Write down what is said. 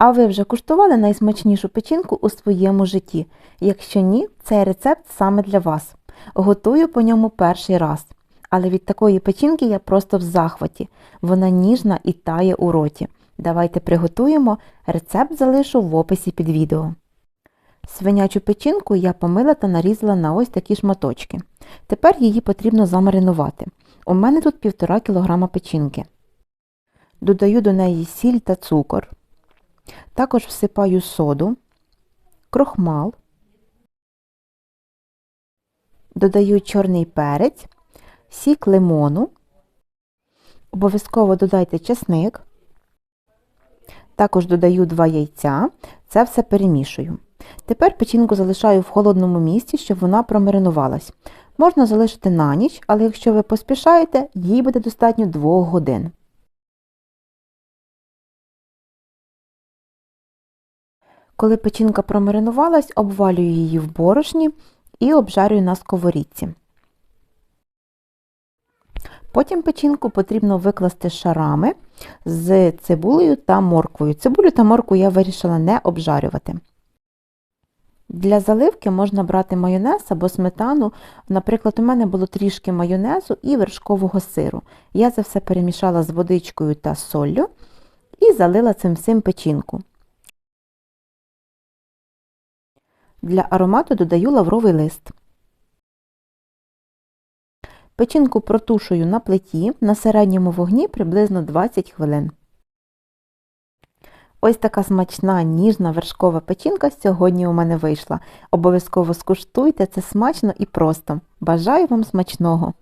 А ви вже куштували найсмачнішу печінку у своєму житті? Якщо ні, цей рецепт саме для вас. Готую по ньому перший раз. Але від такої печінки я просто в захваті. Вона ніжна і тає у роті. Давайте приготуємо. Рецепт залишу в описі під відео. Свинячу печінку я помила та нарізала на ось такі шматочки. Тепер її потрібно замаринувати. У мене тут 1,5 кг печінки. Додаю до неї сіль та цукор. Також всипаю соду, крохмал, додаю чорний перець, сік лимону, обов'язково додайте чесник, також додаю 2 яйця, це все перемішую. Тепер печінку залишаю в холодному місці, щоб вона промаринувалась. Можна залишити на ніч, але якщо ви поспішаєте, їй буде достатньо 2 годин. Коли печінка промаринувалась, обвалюю її в борошні і обжарюю на сковорідці. Потім печінку потрібно викласти шарами з цибулею та морквою. Цибулю та моркву я вирішила не обжарювати. Для заливки можна брати майонез або сметану. Наприклад, у мене було трішки майонезу і вершкового сиру. Я це все перемішала з водичкою та соллю і залила цим всім печінку. Для аромату додаю лавровий лист. Печінку протушую на плиті на середньому вогні приблизно 20 хвилин. Ось така смачна ніжна вершкова печінка сьогодні у мене вийшла. Обов'язково скуштуйте, це смачно і просто. Бажаю вам смачного!